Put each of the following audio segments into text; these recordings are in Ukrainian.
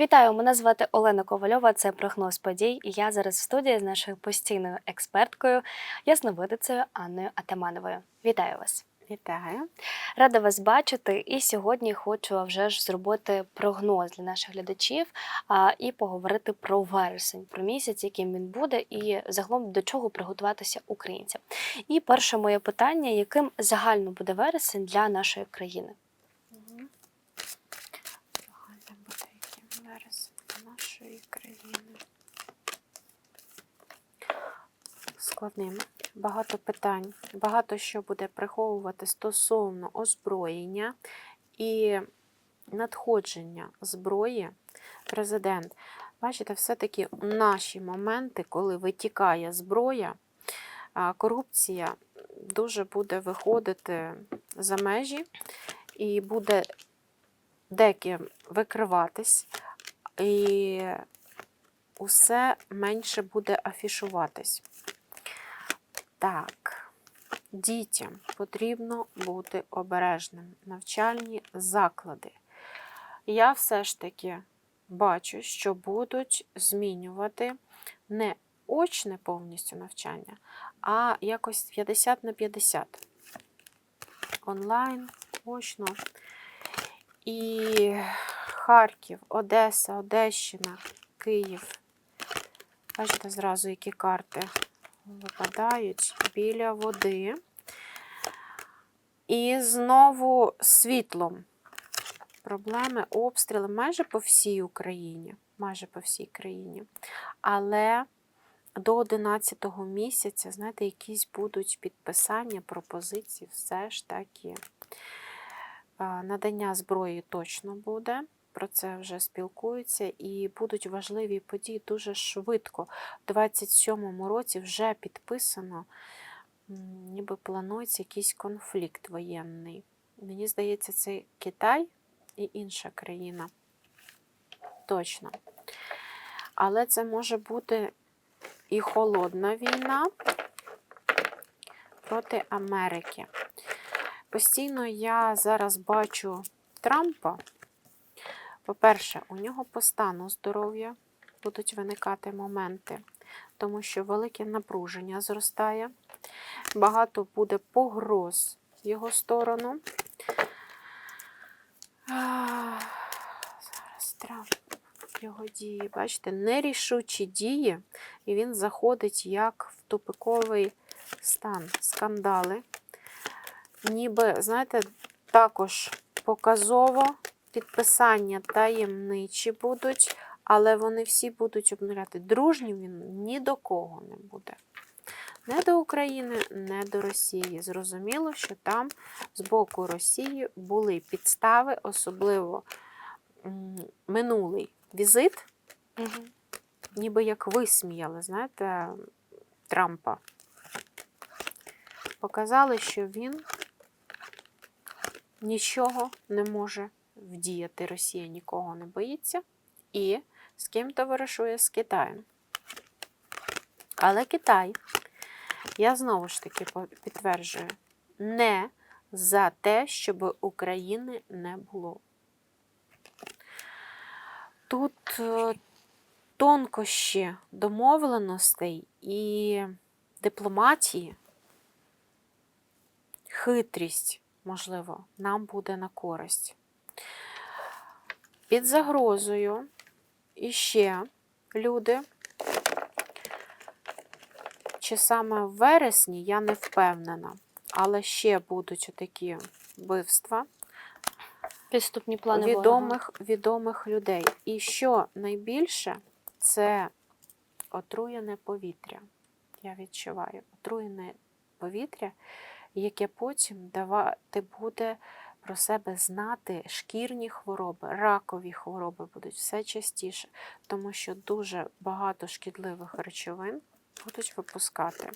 Вітаю, мене звати Олена Ковальова. Це прогноз подій. І я зараз в студії з нашою постійною експерткою, ясновидицею Анною Атамановою. Вітаю вас! Вітаю. Рада вас бачити. І сьогодні хочу вже ж зробити прогноз для наших глядачів а, і поговорити про вересень, про місяць, яким він буде, і загалом до чого приготуватися українцям. І перше моє питання: яким загально буде вересень для нашої країни? Загальна буде яким вересень для нашої країни. Складним. Багато питань, багато що буде приховувати стосовно озброєння і надходження зброї. Президент, бачите, все-таки наші моменти, коли витікає зброя, корупція дуже буде виходити за межі і буде деким викриватись, і усе менше буде афішуватись. Так, дітям потрібно бути обережним. Навчальні заклади. Я все ж таки бачу, що будуть змінювати не очне повністю навчання, а якось 50 на 50. Онлайн, очно. І Харків, Одеса, Одещина, Київ. Бачите, зразу які карти випадають біля води. І знову світлом. Проблеми, обстріли майже по всій Україні. Майже по всій країні. Але до 11 місяця, знаєте, якісь будуть підписання, пропозиції, все ж таки. Надання зброї точно буде. Про це вже спілкуються, і будуть важливі події дуже швидко. У 27-му році вже підписано, ніби планується якийсь конфлікт воєнний. Мені здається, це Китай і інша країна. Точно. Але це може бути і холодна війна проти Америки. Постійно я зараз бачу Трампа. По-перше, у нього по стану здоров'я будуть виникати моменти, тому що велике напруження зростає, багато буде погроз в його сторону. Зараз Трамп, його дії, бачите, нерішучі дії, і він заходить як в тупиковий стан, скандали. Ніби, знаєте, також показово підписання таємничі будуть, але вони всі будуть обнуляти. Дружнім він ні до кого не буде. Не до України, не до Росії. Зрозуміло, що там з боку Росії були підстави, особливо минулий візит, Угу. ніби як висміяли, знаєте, Трампа. Показали, що він нічого не може вдіяти. Росія нікого не боїться. І з ким товаришує з Китаєм. Але Китай, я знову ж таки підтверджую, не за те, щоб України не було. Тут е, тонкощі домовленостей і дипломатії, хитрість, можливо, нам буде на користь. Під загрозою іще люди, чи саме в вересні, я не впевнена, але ще будуть такі вбивства Підступні плани відомих, відомих людей. І що найбільше, це отруєне повітря. Я відчуваю отруєне повітря, яке потім давати буде про себе знати шкірні хвороби, ракові хвороби будуть все частіше, тому що дуже багато шкідливих речовин будуть випускати.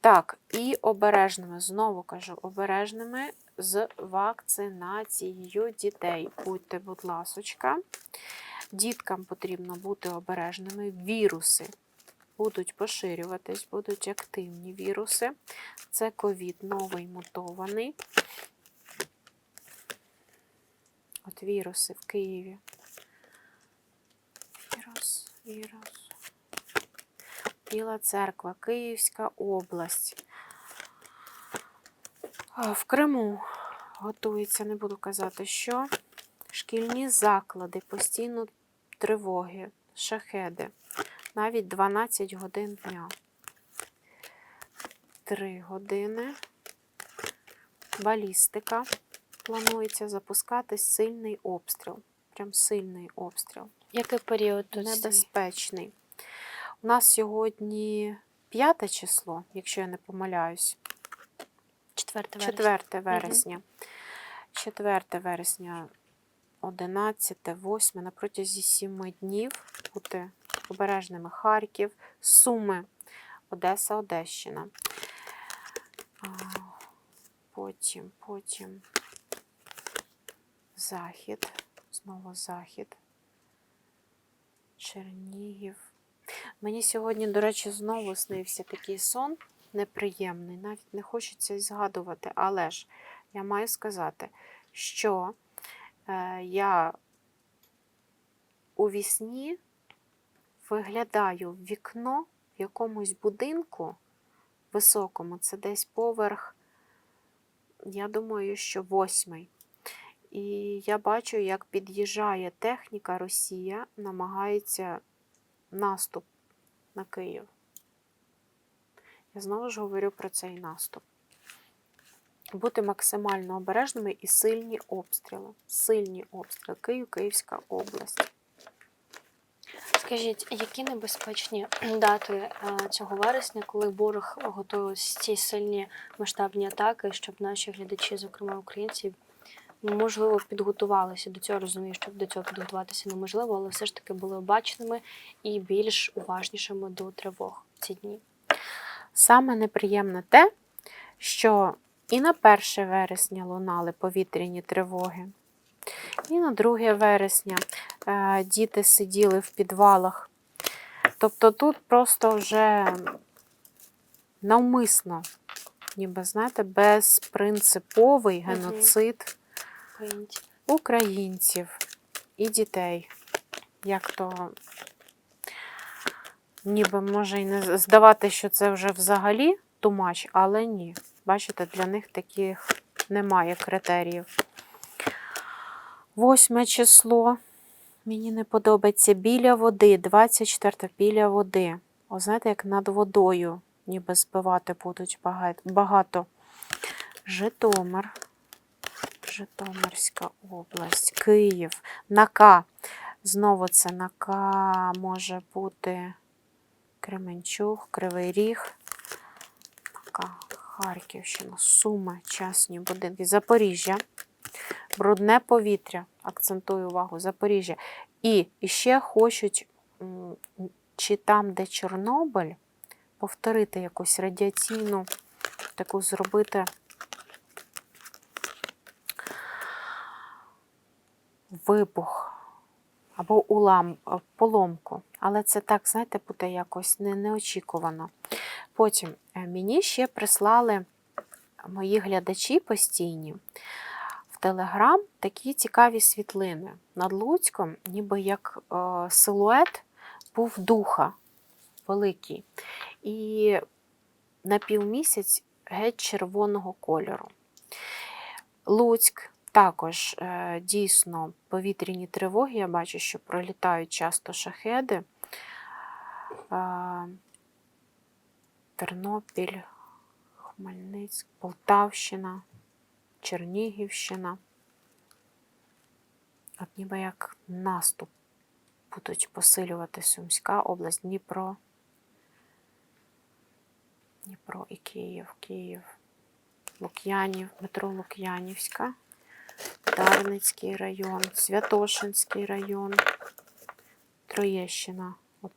Так, і обережними, знову кажу, обережними з вакцинацією дітей. Будьте, будь ласочка. Діткам потрібно бути обережними. Віруси будуть поширюватись, будуть активні віруси. Це ковід новий мутований. От віруси в Києві Ірос. Біла церква, Київська область. В Криму готується, не буду казати, що. Шкільні заклади, постійно тривоги, шахеди. Навіть 12 годин дня. 3 години. Балістика. Планується запускати сильний обстріл. Прям сильний обстріл. Який період тут? Небезпечний. У нас сьогодні п'яте число, якщо я не помиляюсь. 4 вересня. 4 вересня. 4 вересня, 11, 8, на протязі 7 днів бути обережними Харків, Суми, Одеса, Одещина. Потім, потім Захід, знову Захід, Чернігів. Мені сьогодні, до речі, знову снився такий сон неприємний, навіть не хочеться згадувати, але ж я маю сказати, що е, я у вісні виглядаю в вікно в якомусь будинку високому, це десь поверх, я думаю, що восьмий. І я бачу, як під'їжджає техніка Росія, намагається наступ на Київ. Я знову ж говорю про цей наступ. Бути максимально обережними і сильні обстріли. Сильні обстріли. Київ, Київська область. Скажіть, які небезпечні дати е, цього вересня, коли ворог готує ці сильні масштабні атаки, щоб наші глядачі, зокрема українці, можливо, підготувалися до цього. Розумію, що до цього підготуватися неможливо, але все ж таки були обачними і більш уважнішими до тривог в ці дні. Саме неприємне те, що і на 1 вересня лунали повітряні тривоги, і на 2 вересня е, діти сиділи в підвалах. Тобто тут просто вже навмисно, ніби знаєте, безпринциповий геноцид Українці. українців і дітей. Як то ніби може і не здавати, що це вже взагалі тумач, але ні. Бачите, для них таких немає критеріїв. Восьме число. Мені не подобається біля води, 24 біля води. О, знаєте, як над водою, ніби збивати будуть багато. Житомир. Житомирська область, Київ, Нака. Знову це Нака може бути Кременчуг, Кривий Ріг, Нака, Харківщина, Суми, частні будинки, Запоріжжя, брудне повітря. Акцентую увагу, Запоріжжя. І ще хочуть, чи там, де Чорнобиль, повторити якусь радіаційну, таку зробити. Вибух або улам, е, поломку. Але це так, знаєте, буде якось не, неочікувано. Потім е, мені ще прислали мої глядачі постійні в Телеграм такі цікаві світлини. Над Луцьком, ніби як е, силует був духа великий. І на півмісяць геть червоного кольору. Луцьк також е, дійсно повітряні тривоги. Я бачу, що пролітають часто шахеди. Е, Тернопіль, Хмельницьк, Полтавщина, Чернігівщина. От ніби як наступ будуть посилювати Сумська область, Дніпро. Дніпро і Київ, Київ, Лук'янів, метро Лук'янівська. Дарницький район, Святошинський район, Троєщина. От,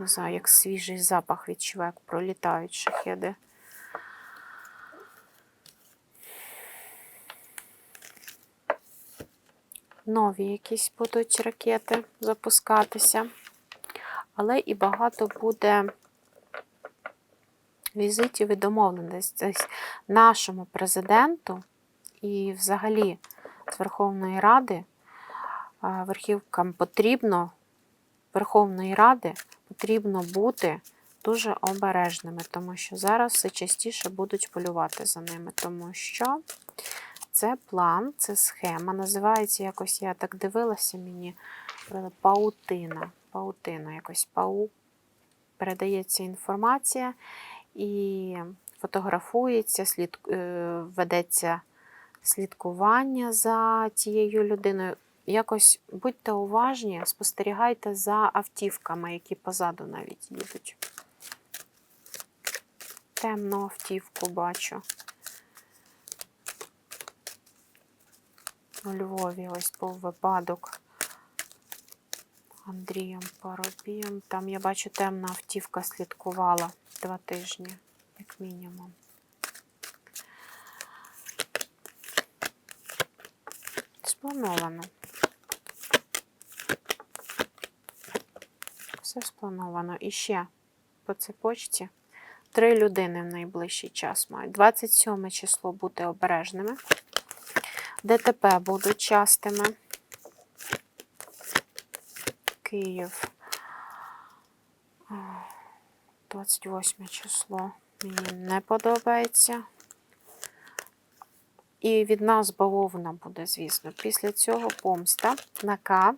не знаю, як свіжий запах відчуваю, як пролітають шахеди. Нові якісь будуть ракети запускатися. Але і багато буде візитів і домовленостей нашому президенту і взагалі Верховної Ради верхівкам потрібно Верховної Ради потрібно бути дуже обережними, тому що зараз все частіше будуть полювати за ними, тому що це план, це схема. Називається якось, я так дивилася, мені паутина. Паутина, якось пау. Передається інформація і фотографується, слід, е, ведеться слідкування за тією людиною. Якось будьте уважні, спостерігайте за автівками, які позаду навіть їдуть. Темну автівку бачу. У Львові ось був випадок. Андрієм Парубієм. Там я бачу, темна автівка слідкувала два тижні, як мінімум. Сплановано. Все сплановано. І ще по цепочці три людини в найближчий час мають. 27 число бути обережними. ДТП будуть частими. Київ. 28 число. Мені не подобається. І від нас бавовна буде, звісно. Після цього помста на К.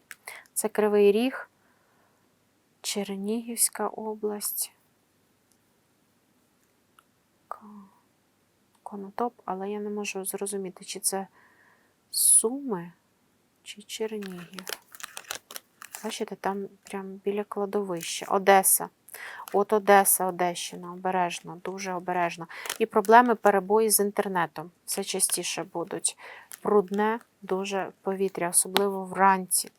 Це Кривий Ріг, Чернігівська область. Конотоп, але я не можу зрозуміти, чи це Суми, чи Чернігів. Бачите, там прям біля кладовища. Одеса. От Одеса, Одещина, обережно, дуже обережно. І проблеми перебої з інтернетом. Все частіше будуть. Брудне, дуже повітря, особливо вранці.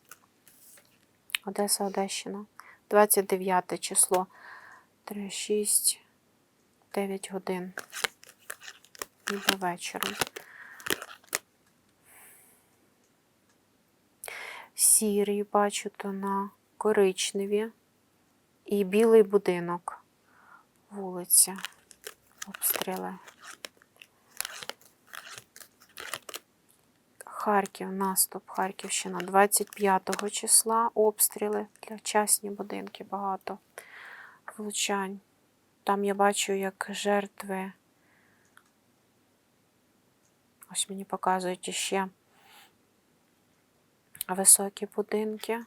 Одеса, Одещина. 29 число. 3, 6, 9 годин. І до вечора. Сірі, бачу, тона, коричневі і білий будинок. Вулиця. Обстріли. Харків, наступ, Харківщина, 25 числа обстріли для частні будинки багато влучань. Там я бачу, як жертви. Ось мені показують іще високі будинки.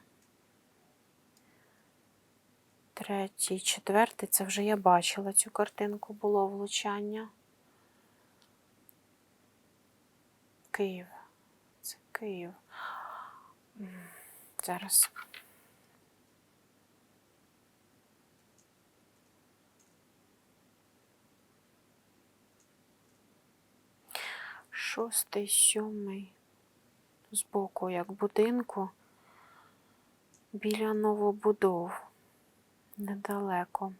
Третій, четвертий, це вже я бачила цю картинку, було влучання. Київ. Це Київ. Зараз. Шостий, сьомий. Збоку, як будинку, біля новобудов. Недалеко.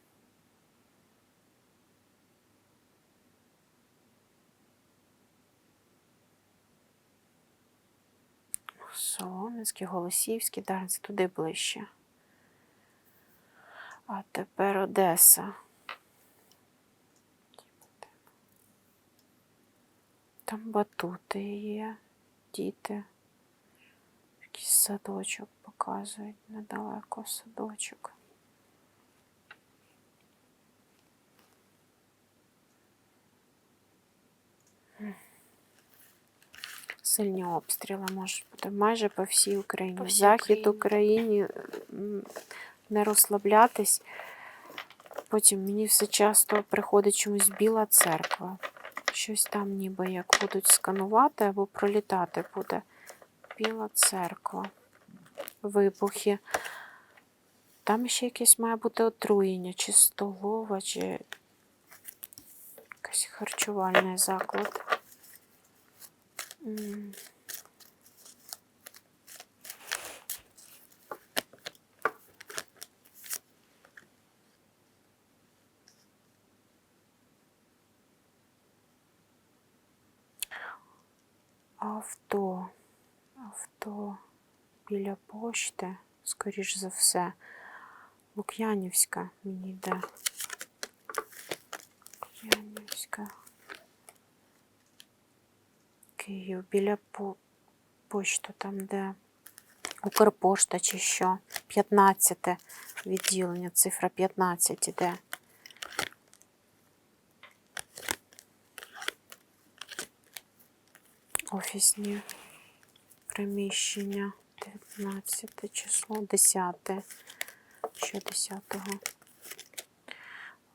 Солом'янський, Голосівський, це туди ближче. А тепер Одеса. Там батути є, діти. Якийсь садочок показують недалеко садочок. Сильні обстріли можуть бути майже по всій Україні. По всій Захід Україні. України не розслаблятись. Потім мені все часто приходить чомусь біла церква. Щось там ніби як будуть сканувати або пролітати буде. Біла церква. Вибухи. Там ще якесь має бути отруєння, чи столова, чи якийсь харчувальний заклад. Авто. Авто біля пошти, скоріш за все. Лук'янівська мені йде. Лук'янівська. Київ біля по почту, там, де Укрпошта чи що? 15 відділення, цифра 15 іде. Офісні приміщення. 19 число, 10. Що 10-го?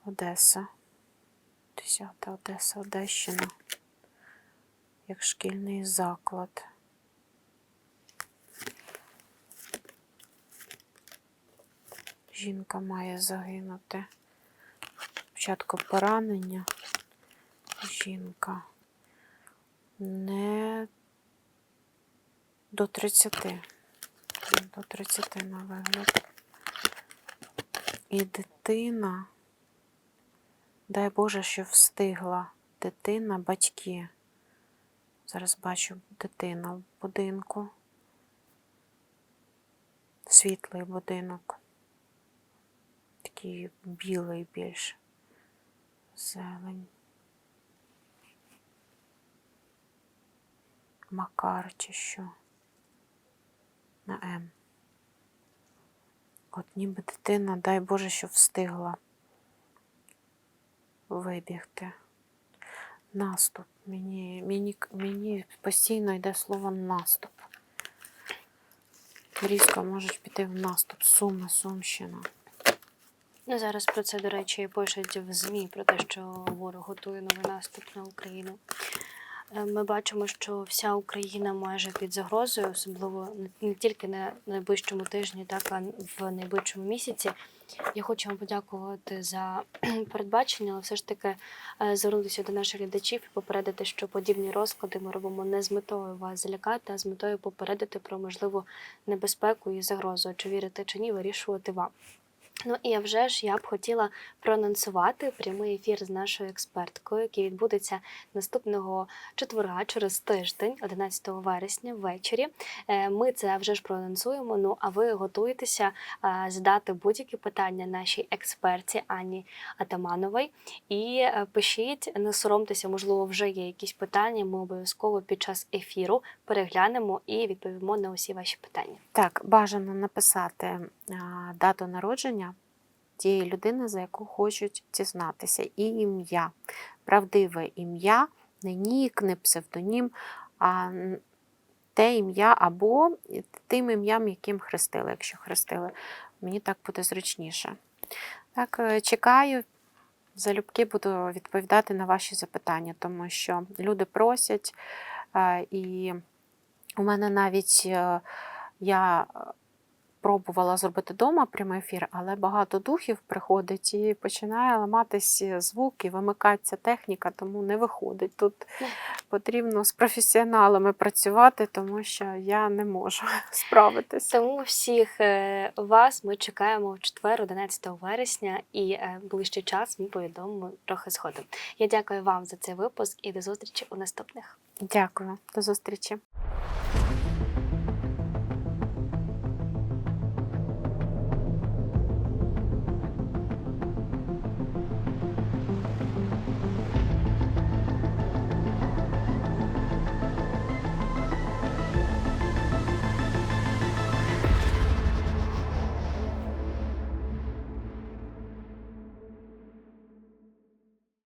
Одеса. 10 Одеса, Одещина. Як шкільний заклад. Жінка має загинути. Спочатку поранення. Жінка. Не до 30. До 30 на вигляд. І дитина. Дай Боже, що встигла. Дитина, батьки. Зараз бачу дитина в будинку. Світлий будинок. Такий білий більш. Зелень. Макар чи що. На М. От ніби дитина, дай Боже, що встигла вибігти. Наступ. Мені, мені, мені постійно йде слово наступ. Різко можуть піти в наступ. Сума, Сумщина. Ну, зараз про це, до речі, пишуть в ЗМІ про те, що ворог готує новий наступ на Україну. Е, Ми бачимо, що вся Україна майже під загрозою, особливо не тільки на найближчому тижні, так а в найближчому місяці. Я хочу вам подякувати за передбачення, але все ж таки е, звернутися до наших глядачів і попередити, що подібні розклади ми робимо не з метою вас залякати, а з метою попередити про можливу небезпеку і загрозу. Чи вірите чи ні, вирішувати вам. Ну і вже ж я б хотіла проанонсувати прямий ефір з нашою експерткою, який відбудеться наступного четверга через тиждень, 11 вересня, ввечері. Е, Ми це вже ж проанонсуємо. Ну а ви готуєтеся задати будь-які питання нашій експерті Анні Атамановій. І е, пишіть, не соромтеся, можливо, вже є якісь питання. Ми обов'язково під час ефіру переглянемо і відповімо на усі ваші питання. Так, бажано написати дату народження тієї людини, за яку хочуть дізнатися, і ім'я. Правдиве ім'я, не нік, не псевдонім, а те ім'я або тим ім'ям, яким хрестили, якщо хрестили. Мені так буде зручніше. Так, е, чекаю. Залюбки буду відповідати на ваші запитання, тому що люди просять, е, і у мене навіть е, я пробувала зробити вдома прямий ефір, але багато духів приходить і починає ламатись звук і вимикається техніка, тому не виходить. Тут потрібно з професіоналами працювати, тому що я не можу справитися. Тому всіх е, вас ми чекаємо в четвер, 11 вересня, і е, ближчий час ми повідомимо трохи згодом. Я дякую вам за цей випуск і до зустрічі у наступних. Дякую, до зустрічі.